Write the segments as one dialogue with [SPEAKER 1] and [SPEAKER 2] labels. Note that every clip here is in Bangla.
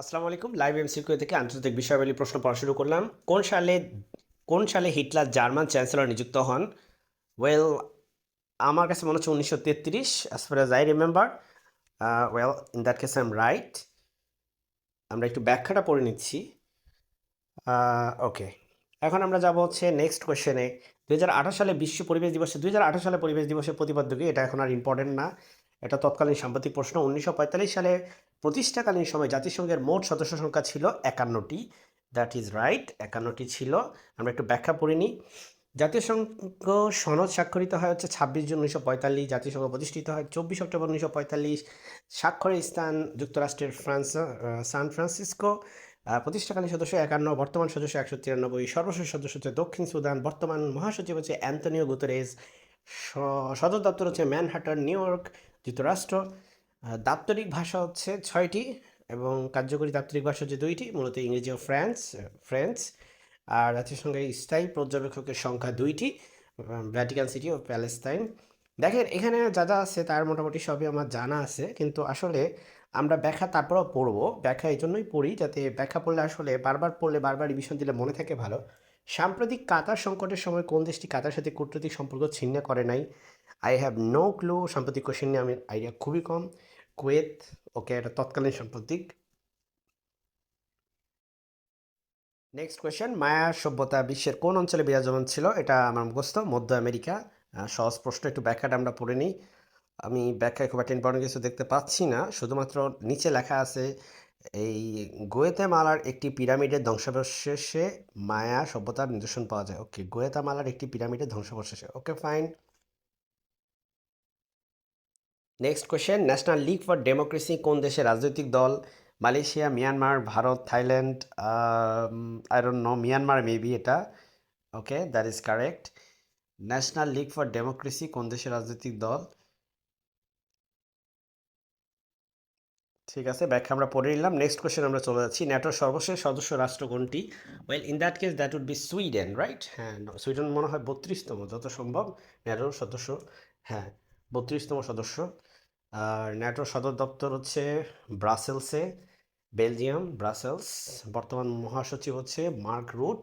[SPEAKER 1] আসসালামু আলাইকুম। লাইভ এমসিকিউ থেকে আন্তর্জাতিক বিষয়াবলী প্রশ্ন পড়া শুরু করলাম। কোন সালে কোন সালে হিটলার জার্মান চ্যান্সেলর নিযুক্ত হন? ওয়েল আমার কাছে মনে হচ্ছে উনিশশো তেত্রিশ as far as I remember well in that case I am right আমরা একটু ব্যাখ্যাটা পড়ে নিচ্ছি। ওকে এখন আমরা যাব হচ্ছে নেক্সট কোয়েশ্চেনে দুই হাজার আঠারো সালে বিশ্ব পরিবেশ দিবসে দু হাজার আঠারো সালে পরিবেশ দিবসের প্রতিপাদ্য কি? এটা এখন আর ইম্পর্টেন্ট না। এটা তৎকালীন সাম্প্রতিক প্রশ্ন। উনিশশো পঁয়তাল্লিশ সালে প্রতিষ্ঠাকালীন সময় জাতিসংঘের মোট সদস্য সংখ্যা ছিল একান্নটি। দ্যাট ইজ রাইট একান্নটি ছিল। আমরা একটু ব্যাখ্যা নিই। জাতিসংঘ সনদ স্বাক্ষরিত হয় হচ্ছে ছাব্বিশ জুন উনিশশো পঁয়তাল্লিশ, জাতিসংঘ প্রতিষ্ঠিত হয় চব্বিশ অক্টোবর উনিশশো পঁয়তাল্লিশ। স্বাক্ষরের স্থান যুক্তরাষ্ট্রের ফ্রান্স সান ফ্রান্সিসকো। প্রতিষ্ঠাকালীন সদস্য একান্ন, বর্তমান সদস্য একশো তিরানব্বই। সর্বশেষ সদস্য হচ্ছে দক্ষিণ সুদান। বর্তমান মহাসচিব হচ্ছে অ্যান্টনিও গুতরেজ সদর দপ্তর হচ্ছে ম্যানহাটন, নিউ ইয়র্ক। যুক্তরাষ্ট্র দাপ্তরিক ভাষা হচ্ছে ছয়টি এবং কার্যকরী দাপ্তরিক ভাষা হচ্ছে দুইটি, মূলত ইংরেজি ও ফ্রান্স, ফ্রেঞ্চ, আর জাতিসংঘের স্থায়ী পর্যবেক্ষকের সংখ্যা দুইটি ভ্যাটিকান সিটি ও প্যালেস্তাইন। দেখেন, এখানে যা যা আছে তার মোটামুটি সবই আমার জানা আছে, কিন্তু আসলে আমরা ব্যাখ্যা তারপরেও পড়ব। ব্যাখ্যা এই জন্যই পড়ি যাতে ব্যাখ্যা পড়লে আসলে বারবার পড়লে বারবার রিভিশন দিলে মনে থাকে ভালো। সাম্প্রতিক কাতার সংকটের সময় কোন দেশটি কাতার সাথে কূটনৈতিক সম্পর্ক ছিন্ন করে নাই? আই হ্যাভ নো ক্লু সাম্প্রতিক কোশ্চেন নিয়ে আমি আইডিয়া খুবই কম। কুয়েত ওকে এটা তৎকালীন সাম্প্রতিক। নেক্সট কোয়েশ্চেন মায়া সভ্যতা বিশ্বের কোন অঞ্চলে বিরাজমান ছিল? এটা আমার মুখস্থ, মধ্য আমেরিকা। সহজ প্রশ্ন, একটু ব্যাখ্যাটা আমরা পড়ে নিই। আমি ব্যাখ্যায় খুব একটা ইম্পর্টেন্ট কিছু দেখতে পাচ্ছি না। শুধুমাত্র নিচে লেখা আছে, এই গোয়েতামালার একটি পিরামিডের ধ্বংসাবশেষে মায়া সভ্যতার নিদর্শন পাওয়া যায়। ওকে গোয়েতামালার একটি পিরামিডের ধ্বংসাবশেষে। Okay fine next question National League for Democracy কোন দেশের রাজনৈতিক দল? Malaysia, Myanmar, Bharat, Thailand I don't know Myanmar maybe এটা। Okay that is correct National League for Democracy কোন দেশের রাজনৈতিক দল? ঠিক আছে, ব্যাখ্যা আমরা পড়ে নিলাম। নেক্সট কোয়েশ্চেন আমরা চলে যাচ্ছি। ন্যাটোর সর্বশেষ সদস্য রাষ্ট্র কোনটি? Well in that case that would be Sweden right হ্যাঁ সুইডেন মনে হয় বত্রিশতম, যত সম্ভব। ন্যাটোর সদস্য হ্যাঁ বত্রিশতম সদস্য। আর ন্যাটোর সদর দপ্তর হচ্ছে ব্রাসেলসে, বেলজিয়াম, ব্রাসেলস। বর্তমান মহাসচিব হচ্ছে মার্ক রুট,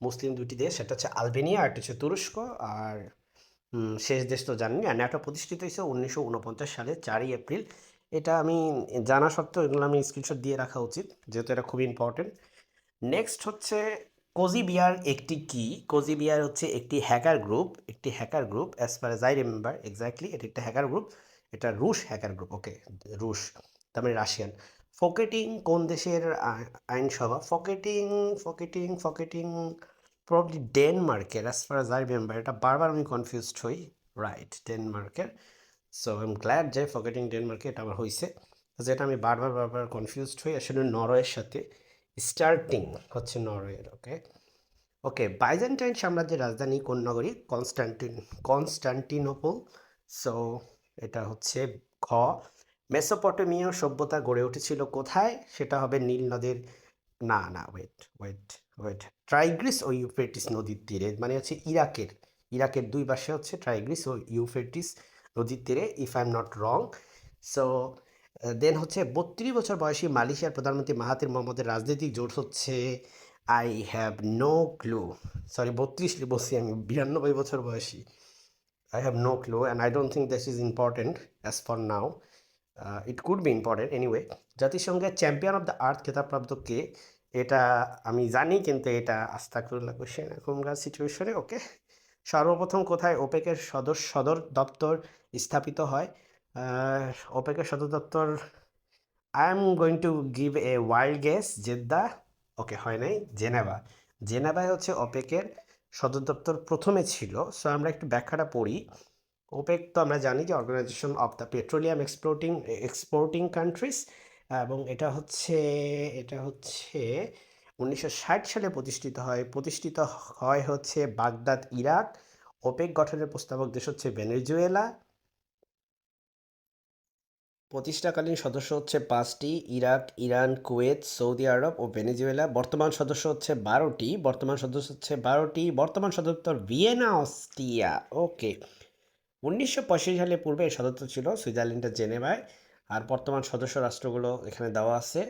[SPEAKER 1] মুসলিম দুটি দেশ সেটা হচ্ছে আলবেনিয়া আর হচ্ছে তুরস্ক। আর শেষ দেশ তো জানি আর ন্যাটো প্রতিষ্ঠিত হয়েছে উনিশশো উনপঞ্চাশ সালে, চারই এপ্রিল। এটা আমি জানা সত্ত্বেও এগুলো আমি স্ক্রিনশট দিয়ে রাখা উচিত, যেহেতু এটা খুবই ইম্পর্টেন্ট নেক্সট হচ্ছে কোজিবিয়ার একটি কি? কোজিবিয়ার হচ্ছে একটি হ্যাকার গ্রুপ একটি hacker group as far as I remember exactly এটি একটা হ্যাকার গ্রুপ এটা রুশ হ্যাকার গ্রুপ, ওকে, রুশ তার মানে রাশিয়ান। ফকেটিং কোন দেশের আইনসভা? ফকেটিং ফকেটিং ফকেটিং প্রবলি ডেনমার্কের as far as I remember এটা বারবার আমি কনফিউজড হই। রাইট ডেনমার্কের সো আই এম গ্ল্যাড যে ফকেটিং ডেনমার্কে এটা আমার হয়েছে যেটা আমি বারবার বারবার কনফিউজড হই, আসলে নরওয়ের সাথে। স্টার্টিং হচ্ছে নরওয়ের, ওকে। ওকে বাইজেন্টাইন সাম্রাজ্যের রাজধানী কোন নগরী? Constantin, Constantinople. সো এটা হচ্ছে খ মেসোপটেমীয় সভ্যতা গড়ে উঠেছিল কোথায়? সেটা হবে নীল নদের, না না ওয়েট ওয়েট ওয়েট ট্রাইগ্রিস ও ইউফ্রেটিস নদীর তীরে মানে হচ্ছে ইরাকের ইরাকের দুই পাশে হচ্ছে ট্রাইগ্রিস ও ইউফ্রেটিস নদীর তীরে if I am not wrong so then হচ্ছে বত্রিশ বছর বয়সী মালয়েশিয়ার প্রধানমন্ত্রী মাহাতির মোহাম্মদের রাজনৈতিক জোট হচ্ছে I have no clue sorry বত্রিশ বলছি আমি, বিরানব্বই বছর বয়সী। I have no clue and I don't think this is important as for now it could be important anyway জাতিসংঘের চ্যাম্পিয়ন অফ দ্য আর্থ খেতাবপ্রাপ্ত কে এটা আমি জানি, কিন্তু এটা আস্তাকুল্লা কোশ্চেন এখনকার সিচুয়েশনে ওকে সর্বপ্রথম কোথায় ওপেকের সদর সদর দপ্তর স্থাপিত হয়? ওপেকের সদর দপ্তর I am going to give a wild guess Jeddah okay হয় নাই? জেনেভা। জেনেভায় হচ্ছে ওপেকের সদর দপ্তর প্রথমে ছিল। সো আমরা একটু ব্যাখ্যাটা পড়ি। ওপেক তো আমরা জানি যে organization of the petroleum exporting exporting countries এবং এটা হচ্ছে এটা হচ্ছে উনিশশো ষাট সালে প্রতিষ্ঠিত হয়। প্রতিষ্ঠিত হয় হচ্ছে বাগদাদ, ইরাক। ওপেক গঠনের প্রস্তাবক দেশ হচ্ছে ভেনেজুয়েলা। প্রতিষ্ঠাকালীন সদস্য হচ্ছে পাঁচটি, Iraq, Iran, Kuwait, Saudi Arab ও ভেনেজুয়েলা। বর্তমান সদস্য হচ্ছে বারোটি, বর্তমান সদস্য হচ্ছে বারোটি, বর্তমান সদস্য ভিয়েনা, অস্ট্রিয়া। ওকে। উনিশশো পঁয়ষট্টি সালে পূর্বে সদস্য ছিল সুইজারল্যান্ডের জেনেভায়। আর বর্তমান সদস্য রাষ্ট্রগুলো এখানে দেওয়া আছে।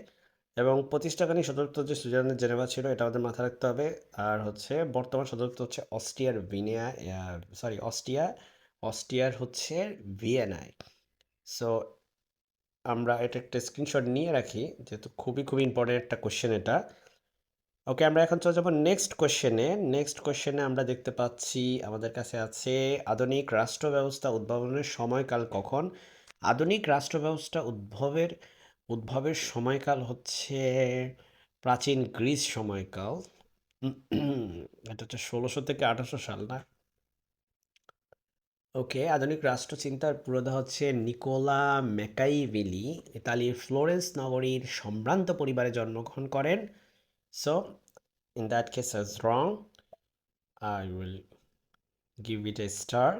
[SPEAKER 1] এবং প্রতিষ্ঠাকালীন সদস্য যে সুইজারল্যান্ডের জেনেভা ছিল, এটা আমাদের মাথায় রাখতে হবে। আর হচ্ছে বর্তমান সদরদপ্তর হচ্ছে অস্ট্রিয়ার ভিনিয়া সরি অস্ট্রিয়া, অস্ট্রিয়ার হচ্ছে ভিয়েনায়। সো আমরা এটা একটা স্ক্রিনশট নিয়ে রাখি, যেহেতু খুবই খুবই ইম্পর্টেন্ট একটা কোশ্চেন এটা। ওকে আমরা এখন চলে যাব নেক্সট কোশ্চেনে নেক্সট কোশ্চেনে আমরা দেখতে পাচ্ছি, আমাদের কাছে আছে, আধুনিক রাষ্ট্র ব্যবস্থা উদ্ভাবনের সময়কাল কখন? আধুনিক রাষ্ট্র ব্যবস্থা উদ্ভবের উদ্ভবের সময়কাল হচ্ছে প্রাচীন গ্রিস সময়কাল। এটা হচ্ছে ষোলোশো থেকে আঠারোশো সাল না? ওকে, আধুনিক রাষ্ট্রচিন্তার পুরোধা হচ্ছে নিকোলা ম্যাকাইভেলি। ইতালির ফ্লোরেন্স নগরীর সম্ভ্রান্ত পরিবারে জন্মগ্রহণ করেন। So in that case is wrong I will give it a star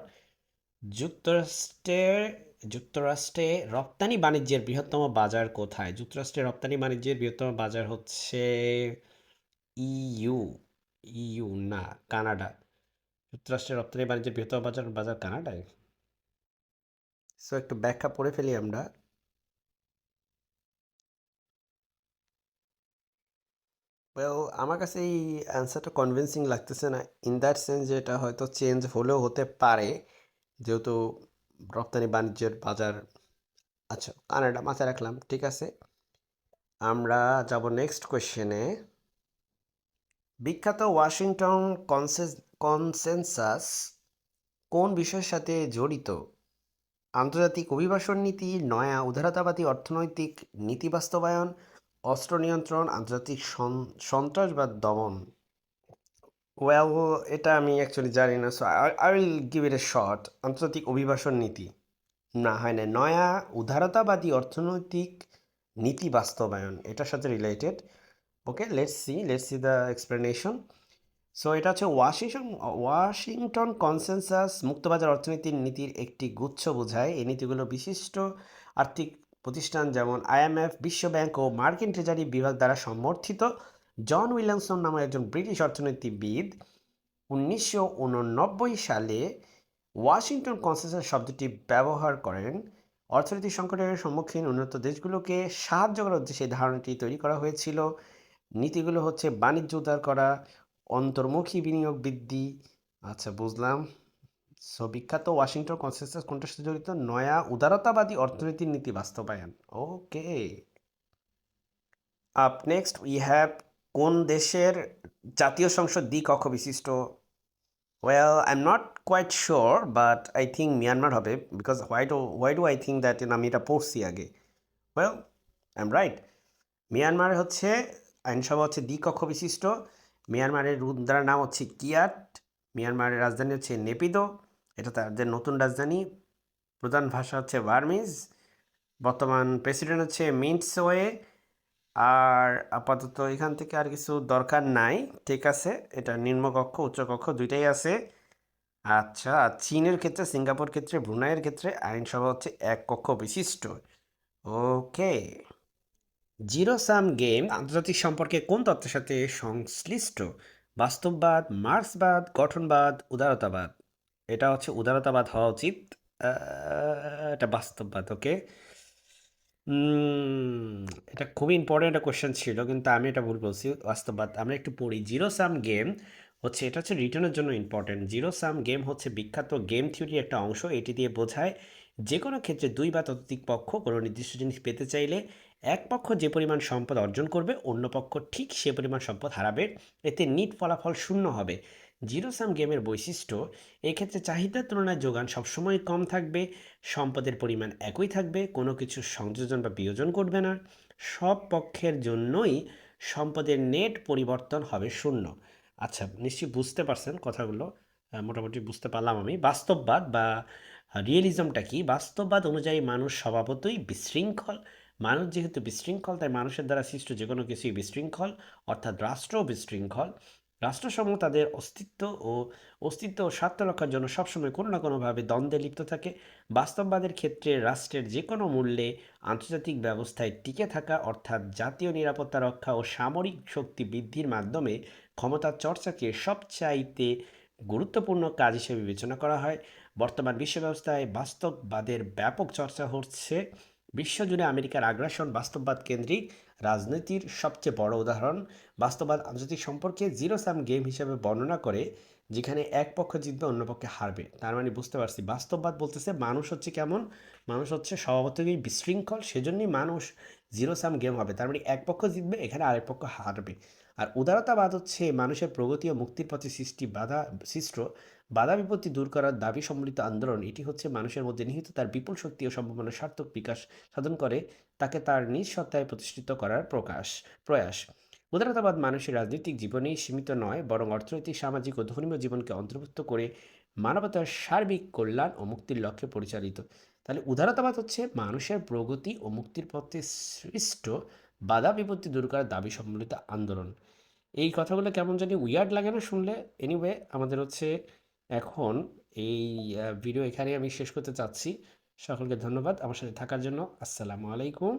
[SPEAKER 1] যুক্তরাষ্ট্রের যুক্তরাষ্ট্রে রপ্তানি বাণিজ্যের বৃহত্তম বাজার কোথায়? যুক্তরাষ্ট্রে রপ্তানি বাণিজ্যের বৃহত্তম বাজার হচ্ছে ইইউ ইইউ না, কানাডা। যুক্তরাষ্ট্রের রপ্তানি বাণিজ্যের বৃহত্তম বাজার বাজার কানাডায়। সো একটু ব্যাখ্যা পড়ে ফেলি আমরা। ওয়েল আমার কাছে এই অ্যান্সারটা কনভিন্সিং লাগতেছে না ইন দ্যাট সেন্স যে এটা হয়তো চেঞ্জ হলেও হতে পারে, যেহেতু রপ্তানি বাণিজ্যের বাজার আচ্ছা কানাডা মাথায় রাখলাম, ঠিক আছে। আমরা যাব নেক্সট কোয়েশ্চেনে বিখ্যাত ওয়াশিংটন কনসেস কনসেনসাস কোন বিষয়ের সাথে জড়িত? আন্তর্জাতিক অভিবাসন নীতি, নয়া উদারতাবাদী অর্থনৈতিক নীতি বাস্তবায়ন, অস্ত্র নিয়ন্ত্রণ, আন্তর্জাতিক সন্ত্রাসবাদ দমন। ওয়েল এটা আমি অ্যাকচুয়ালি জানি না so I will give it a short আন্তর্জাতিক অভিবাসন নীতি। না, হয় না নয়া উদারতাবাদী অর্থনৈতিক নীতি বাস্তবায়ন। এটার সাথে related okay let's see let's see the explanation so এটা হচ্ছে ওয়াশিংটন ওয়াশিংটন কনসেনসাস মুক্তবাজার অর্থনীতির নীতির একটি গুচ্ছ বোঝায়। এই নীতিগুলো বিশিষ্ট আর্থিক প্রতিষ্ঠান যেমন আইএমএফ বিশ্বব্যাংক ও মার্কিন ট্রেজারি বিভাগ দ্বারা সমর্থিত। জন উইলিয়ামসন নামে একজন ব্রিটিশ অর্থনীতিবিদ উনিশশো উননব্বই সালে ওয়াশিংটন কনসেনসাস শব্দটি ব্যবহার করেন। অর্থনৈতিক সংকটের সম্মুখীন উন্নত দেশগুলোকে সাহায্য করার উদ্দেশ্যে ধারণাটি তৈরি করা হয়েছিল। নীতিগুলো হচ্ছে বাণিজ্য উদ্ধার করা অন্তর্মুখী বিনিয়োগ বৃদ্ধি। আচ্ছা বুঝলাম। সো, বিখ্যাত ওয়াশিংটন কনসেনসাস কোনটার সাথে জড়িত? নয়া উদারতাবাদী অর্থনীতির নীতি বাস্তবায়ন। Okay. Up next, we have কোন দেশের জাতীয় সংসদ দ্বিকক্ষ বিশিষ্ট? Well, I am not quite sure, but I think Myanmar হবে, because why do why do I think that আমি এটা পড়ছি আগে। Well, I am right. Myanmar হচ্ছে, আইনসভা হচ্ছে দ্বিকক্ষ বিশিষ্ট। মিয়ানমারের রুদ্রার নাম হচ্ছে কিয়াট, মিয়ানমারের রাজধানী হচ্ছে নেপিদো। এটা তাদের নতুন রাজধানী। প্রধান ভাষা হচ্ছে বার্মিজ। বর্তমান প্রেসিডেন্ট হচ্ছে মিন্টসওয়ে আর আপাতত এখান থেকে আর কিছু দরকার নাই। ঠিক আছে, এটা নিম্নকক্ষ, উচ্চকক্ষ দুইটাই আছে। আচ্ছা চীনের ক্ষেত্রে, সিঙ্গাপুর ক্ষেত্রে, ব্রুনাইয়ের ক্ষেত্রে আইনসভা হচ্ছে এক কক্ষ বিশিষ্ট। ওকে। জিরো সাম গেম আন্তর্জাতিক সম্পর্কে কোন তত্ত্বের সাথে সংশ্লিষ্ট? বাস্তববাদ, মার্ক্সবাদ, গঠনবাদ, উদারতাবাদ? এটা হচ্ছে উদারতাবাদ হওয়া উচিত। এটা বাস্তববাদ, ওকে? এটা খুবই ইম্পর্টেন্ট একটা কোয়েশ্চেন ছিল, কিন্তু আমি এটা ভুল বলছি, বাস্তববাদ। আমরা একটু পড়ি। জিরো সাম গেম হচ্ছে, এটা হচ্ছে রিটার্নের জন্য ইম্পর্টেন্ট জিরো সাম গেম হচ্ছে বিখ্যাত গেম থিওরির একটা অংশ। এটি দিয়ে বোঝায় যে কোনো ক্ষেত্রে দুই বা ততোধিক পক্ষ কোনো নির্দিষ্ট জিনিস পেতে চাইলে এক পক্ষ যে পরিমাণ সম্পদ অর্জন করবে, অন্য পক্ষ ঠিক সে পরিমাণ সম্পদ হারাবে। এতে নিট ফলাফল শূন্য হবে। জিরো সাম গেমের বৈশিষ্ট্য, এক্ষেত্রে চাহিদার তুলনায় যোগান সবসময় কম থাকবে, সম্পদের পরিমাণ একই থাকবে, কোনো কিছু সংযোজন বা বিয়োজন করবে না। সব পক্ষের জন্যই সম্পদের নেট পরিবর্তন হবে শূন্য। আচ্ছা নিশ্চয়ই বুঝতে পারছেন কথাগুলো। মোটামুটি বুঝতে পারলাম আমি। বাস্তববাদ বা রিয়েলিজমটা কি? বাস্তববাদ অনুযায়ী মানুষ স্বভাবতই বিশৃঙ্খল। মানুষ যেহেতু বিশৃঙ্খল, তাই মানুষের দ্বারা সৃষ্ট যে কোনো কিছুই বিশৃঙ্খল, অর্থাৎ রাষ্ট্রও বিশৃঙ্খল। রাষ্ট্রসমূহ তাদের অস্তিত্ব ও অস্তিত্ব ও স্বার্থ রক্ষার জন্য সবসময় কোনো না কোনোভাবে দ্বন্দ্বে লিপ্ত থাকে। বাস্তববাদের ক্ষেত্রে রাষ্ট্রের যে কোনো মূল্যে আন্তর্জাতিক ব্যবস্থায় টিকে থাকা, অর্থাৎ জাতীয় নিরাপত্তা রক্ষা ও সামরিক শক্তি বৃদ্ধির মাধ্যমে ক্ষমতার চর্চাকে সবচাইতে গুরুত্বপূর্ণ কাজ হিসেবে বিবেচনা করা হয়। বর্তমান বিশ্ব ব্যবস্থায় বাস্তববাদের ব্যাপক চর্চা হচ্ছে বিশ্বজুড়ে আমেরিকার আগ্রাসন বাস্তববাদ কেন্দ্রিক রাজনীতির সবচেয়ে বড় উদাহরণ। বাস্তববাদ আন্তর্জাতিক সম্পর্কে জিরো সাম গেম হিসেবে বর্ণনা করে যেখানে এক পক্ষ জিতবে, অন্য পক্ষে হারবে। তার মানে বুঝতে পারছি, বাস্তববাদ বলতেছে মানুষ হচ্ছে কেমন? মানুষ হচ্ছে স্বভাবতই বিশৃঙ্খল, সেজন্যই মানুষ জিরো সাম গেম হবে। তার মানে এক পক্ষ জিতবে, এখানে আরেক পক্ষ হারবে। আর উদারতাবাদ হচ্ছে মানুষের প্রগতি ও মুক্তির পথে সৃষ্টি বাধা, সৃষ্ট বাধা বিপত্তি দূর করার দাবি সম্মিলিত আন্দোলন। এটি হচ্ছে মানুষের মধ্যে নিহিত তার বিপুল শক্তি ও সম্ভাবনার সার্থক বিকাশ সাধন করে, তাকে তার নিজ সত্তায় প্রতিষ্ঠিত করার প্রকাশ, প্রয়াস। উদারতাবাদ মানুষের রাজনৈতিক জীবনেই সীমিত নয়, বরং অর্থনৈতিক, সামাজিক ও ধর্মীয় জীবনকে অন্তর্ভুক্ত করে মানবতার সার্বিক কল্যাণ ও মুক্তির লক্ষ্যে পরিচালিত। তাহলে উদারতাবাদ হচ্ছে মানুষের প্রগতি ও মুক্তির পথে সৃষ্ট বাধা বিপত্তি দূর করার দাবি সম্মিলিত আন্দোলন। এই কথাগুলো কেমন জানি উইয়ার্ড লাগে না শুনলে। এনিওয়ে আমাদের হচ্ছে এখন এই ভিডিও এখানে আমি শেষ করতে চাচ্ছি। সকলকে ধন্যবাদ আমার সাথে থাকার জন্য। আসসালামু আলাইকুম।